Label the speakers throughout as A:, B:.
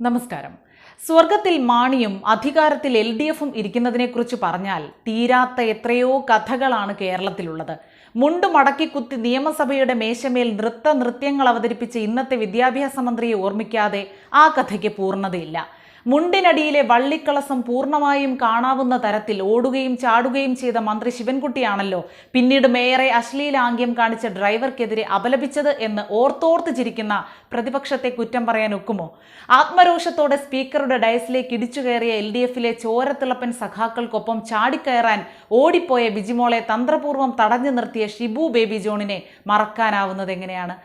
A: നമസ്കാരം. സ്വർഗത്തിൽ മാണിയും അധികാരത്തിൽ എൽ ഡി എഫും ഇരിക്കുന്നതിനെക്കുറിച്ച് പറഞ്ഞാൽ തീരാത്ത എത്രയോ കഥകളാണ് കേരളത്തിലുള്ളത്. മുണ്ടു മടക്കിക്കുത്തി നിയമസഭയുടെ മേശമേൽ നൃത്ത നൃത്യങ്ങൾ അവതരിപ്പിച്ച ഇന്നത്തെ വിദ്യാഭ്യാസ മന്ത്രിയെ ഓർമ്മിക്കാതെ ആ കഥയ്ക്ക് പൂർണതയില്ല. മുണ്ടിനടിയിലെ വള്ളിക്കളസം പൂർണമായും കാണാവുന്ന തരത്തിൽ ഓടുകയും ചാടുകയും ചെയ്ത മന്ത്രി ശിവൻകുട്ടിയാണല്ലോ പിന്നീട് മേയറെ അശ്ലീലാംഗ്യം കാണിച്ച ഡ്രൈവർക്കെതിരെ അപലപിച്ചത് എന്ന് ഓർത്തോർത്ത് ചിരിക്കുന്ന പ്രതിപക്ഷത്തെ കുറ്റം പറയാൻ ഒക്കുമോ? ആത്മരോഷത്തോടെ സ്പീക്കറുടെ ഡയസിലേക്ക് ഇടിച്ചു കയറിയ എൽ ഡി എഫിലെ ചോരത്തിളപ്പൻ സഖാക്കൾക്കൊപ്പം ചാടിക്കയറാൻ ഓടിപ്പോയ ബിജിമോളെ തന്ത്രപൂർവം തടഞ്ഞു നിർത്തിയ ഷിബു ബേബി ജോണിനെ മറക്കാനാവുന്നത് എങ്ങനെയാണ്?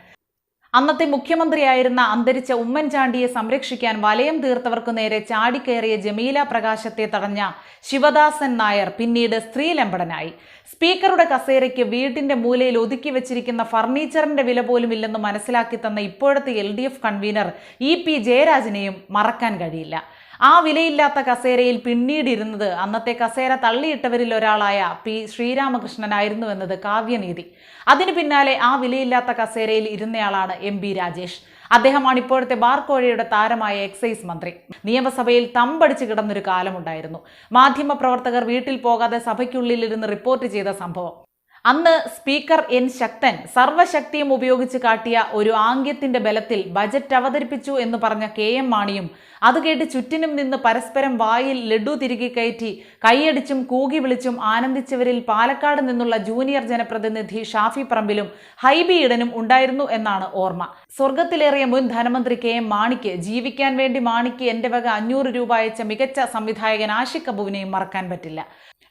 A: അന്നത്തെ മുഖ്യമന്ത്രിയായിരുന്ന അന്തരിച്ച ഉമ്മൻചാണ്ടിയെ സംരക്ഷിക്കാൻ വലയം തീർത്തവർക്കു നേരെ ചാടിക്കയറിയ ജമീല പ്രകാശത്തെ തടഞ്ഞ ശിവദാസൻ നായർ പിന്നീട് സ്ത്രീലമ്പടനായി സ്പീക്കറുടെ കസേരയ്ക്ക് വീട്ടിന്റെ മൂലയിൽ ഒതുക്കി വെച്ചിരിക്കുന്ന ഫർണിച്ചറിന്റെ വില പോലും ഇല്ലെന്ന് മനസ്സിലാക്കി തന്ന ഇപ്പോഴത്തെ എൽ കൺവീനർ ഇ പി ജയരാജനെയും മറക്കാൻ കഴിയില്ല. ആ വിലയില്ലാത്ത കസേരയിൽ പിന്നീടിരുന്നത് അന്നത്തെ കസേര തള്ളിയിട്ടവരിൽ ഒരാളായ പി ശ്രീരാമകൃഷ്ണനായിരുന്നു എന്നത് കാവ്യനീതി. അതിനു പിന്നാലെ ആ വിലയില്ലാത്ത കസേരയിൽ ഇരുന്നയാളാണ് എം ബി രാജേഷ്. അദ്ദേഹമാണ് ഇപ്പോഴത്തെ ബാർക്കോഴയുടെ താരമായ എക്സൈസ് മന്ത്രി. നിയമസഭയിൽ തമ്പടിച്ച് കിടന്നൊരു കാലമുണ്ടായിരുന്നു. മാധ്യമപ്രവർത്തകർ വീട്ടിൽ പോകാതെ സഭയ്ക്കുള്ളിലിരുന്ന് റിപ്പോർട്ട് ചെയ്ത സംഭവം. അന്ന് സ്പീക്കർ എൻ ശക്തൻ സർവശക്തിയും ഉപയോഗിച്ച് കാട്ടിയ ഒരു ആംഗ്യത്തിന്റെ ബലത്തിൽ ബജറ്റ് അവതരിപ്പിച്ചു എന്ന് പറഞ്ഞ കെ എം മാണിയും അത് കേട്ട് ചുറ്റിനും നിന്ന് പരസ്പരം വായിൽ ലഡു തിരികെ കയറ്റി കൈയടിച്ചും കൂകി വിളിച്ചും ആനന്ദിച്ചവരിൽ പാലക്കാട് നിന്നുള്ള ജൂനിയർ ജനപ്രതിനിധി ഷാഫി പറമ്പിലും ഹൈബി ഈഡനും ഉണ്ടായിരുന്നു എന്നാണ് ഓർമ്മ. സ്വർഗത്തിലേറിയ മുൻ ധനമന്ത്രി കെ എം മാണിക്ക് ജീവിക്കാൻ വേണ്ടി മാണിക്ക് എന്റെ വക അഞ്ഞൂറ് രൂപ അയച്ച മികച്ച സംവിധായകൻ ആഷിഖ് അബുവിനെയും മറക്കാൻ പറ്റില്ല.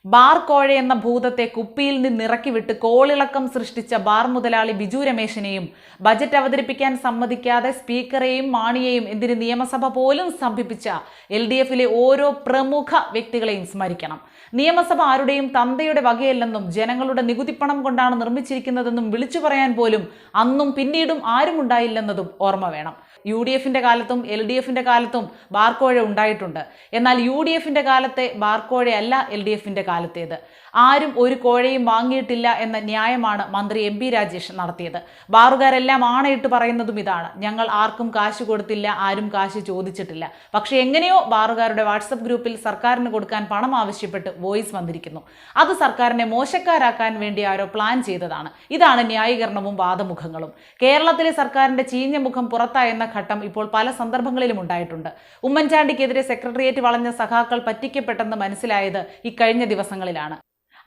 A: ബാർ കോഴ എന്ന ഭൂതത്തെ കുപ്പിയിൽ നിന്നിറക്കി വിട്ട് കോളിളക്കം സൃഷ്ടിച്ച ബാർ മുതലാളി ബിജു രമേശിനെയും ബജറ്റ് അവതരിപ്പിക്കാൻ സമ്മതിക്കാതെ സ്പീക്കറെയും മാണിയെയും എന്തിന് നിയമസഭ പോലും സ്തംഭിപ്പിച്ച എൽ ഡി എഫിലെ ഓരോ പ്രമുഖ വ്യക്തികളെയും സ്മരിക്കണം. നിയമസഭ ആരുടെയും തന്തയുടെ വകയല്ലെന്നും ജനങ്ങളുടെ നികുതിപ്പണം കൊണ്ടാണ് നിർമ്മിച്ചിരിക്കുന്നതെന്നും വിളിച്ചു പറയാൻ പോലും അന്നും പിന്നീടും ആരും ഉണ്ടായില്ലെന്നതും ഓർമ്മ വേണം. യു ഡി എഫിന്റെ കാലത്തും എൽ ഡി എഫിന്റെ കാലത്തും ബാർക്കോഴ ഉണ്ടായിട്ടുണ്ട്. എന്നാൽ യു ഡി എഫിന്റെ കാലത്തെ ബാർക്കോഴയല്ല എൽ ഡി എഫിന്റെ കാലത്തേത്. ആരും ഒരു കോഴയും വാങ്ങിയിട്ടില്ല എന്ന ന്യായമാണ് മന്ത്രി എം പി രാജേഷ് നടത്തിയത്. ബാറുകാരെല്ലാം ആണയിട്ട് പറയുന്നതും ഇതാണ്. ഞങ്ങൾ ആർക്കും കാശ് കൊടുത്തില്ല ആരും കാശ് ചോദിച്ചിട്ടില്ല. പക്ഷെ എങ്ങനെയോ ബാറുകാരുടെ വാട്സപ്പ് ഗ്രൂപ്പിൽ സർക്കാരിന് കൊടുക്കാൻ പണം ആവശ്യപ്പെട്ട് വോയിസ് വന്നിരിക്കുന്നു. അത് സർക്കാരിനെ മോശക്കാരാക്കാൻ വേണ്ടി ആരോ പ്ലാൻ ചെയ്തതാണ്. ഇതാണ് ന്യായീകരണവും വാദമുഖങ്ങളും. കേരളത്തിലെ സർക്കാരിന്റെ ചീഞ്ഞ മുഖം പുറത്തായെന്ന ഘട്ടം ഇപ്പോൾ പല സന്ദർഭങ്ങളിലും ഉണ്ടായിട്ടുണ്ട്. ഉമ്മൻചാണ്ടിക്കെതിരെ സെക്രട്ടേറിയറ്റ് വളഞ്ഞ സഖാക്കൾ പറ്റിക്കപ്പെട്ടെന്ന് മനസ്സിലായത് ഇക്കഴിഞ്ഞ ദിവസങ്ങളിലാണ്.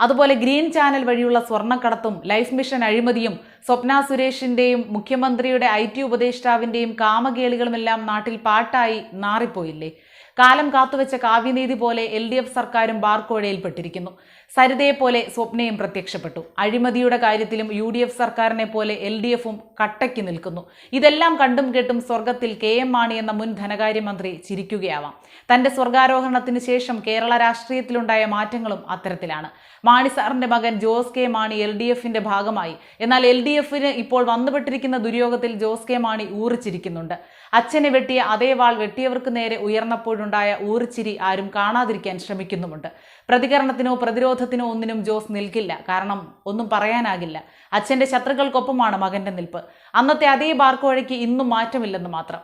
A: അതുപോലെ ഗ്രീൻ ചാനൽ വഴിയുള്ള സ്വർണക്കടത്തും ലൈഫ് മിഷൻ അഴിമതിയും സ്വപ്ന സുരേഷിന്റെയും മുഖ്യമന്ത്രിയുടെ ഐ ടി ഉപദേഷ്ടാവിന്റെയും കാമകേളികളുമെല്ലാം നാട്ടിൽ പാട്ടായി നാറിപ്പോയില്ലേ? കാലം കാത്തുവെച്ച കാവ്യനീതി പോലെ എൽ ഡി എഫ് സർക്കാരും ബാർക്കോഴയിൽപ്പെട്ടിരിക്കുന്നു. സരിതയെ പോലെ സ്വപ്നയും പ്രത്യക്ഷപ്പെട്ടു. അഴിമതിയുടെ കാര്യത്തിലും യു ഡി എഫ് സർക്കാരിനെ പോലെ എൽ ഡി എഫും കട്ടയ്ക്ക് നിൽക്കുന്നു. ഇതെല്ലാം കണ്ടും കേട്ടും സ്വർഗത്തിൽ കെ എം മാണി എന്ന മുൻ ധനകാര്യമന്ത്രി ചിരിക്കുകയാവാം. തന്റെ സ്വർഗാരോഹണത്തിന് ശേഷം കേരള രാഷ്ട്രീയത്തിലുണ്ടായ മാറ്റങ്ങളും അത്തരത്തിലാണ്. മാണി സാറിന്റെ മകൻ Jose K Mani L D എഫിന്റെ ഭാഗമായി. എന്നാൽ എൽ ഡി എഫിന് ഇപ്പോൾ വന്നുപെട്ടിരിക്കുന്ന ദുര്യോഗത്തിൽ ജോസ് കെ മാണി ഊറിച്ചിരിക്കുന്നുണ്ട്. അച്ഛനെ വെട്ടിയ അതേ വാൾ വെട്ടിയവർക്ക് നേരെ ഉയർന്നപ്പോഴുണ്ടായ ഊറിച്ചിരി ആരും കാണാതിരിക്കാൻ ശ്രമിക്കുന്നുമുണ്ട്. പ്രതികരണത്തിനോ പ്രതിരോധത്തിനോ ഒന്നിനും ജോസ് നിൽക്കില്ല. കാരണം ഒന്നും പറയാനാകില്ല. അച്ഛന്റെ ശത്രുക്കൾക്കൊപ്പമാണ് മകന്റെ നിൽപ്പ്. അന്നത്തെ അതേ ബാർക്കോഴയ്ക്ക് ഇന്നും മാറ്റമില്ലെന്ന് മാത്രം.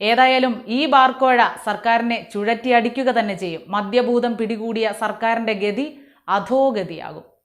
A: ഏതായാലും ഈ ബാർക്കോഴ സർക്കാരിനെ ചുഴറ്റി അടിക്കുക തന്നെ ചെയ്യും. മദ്യഭൂതം പിടികൂടിയ സർക്കാരിന്റെ ഗതി അധോഗതിയാകും.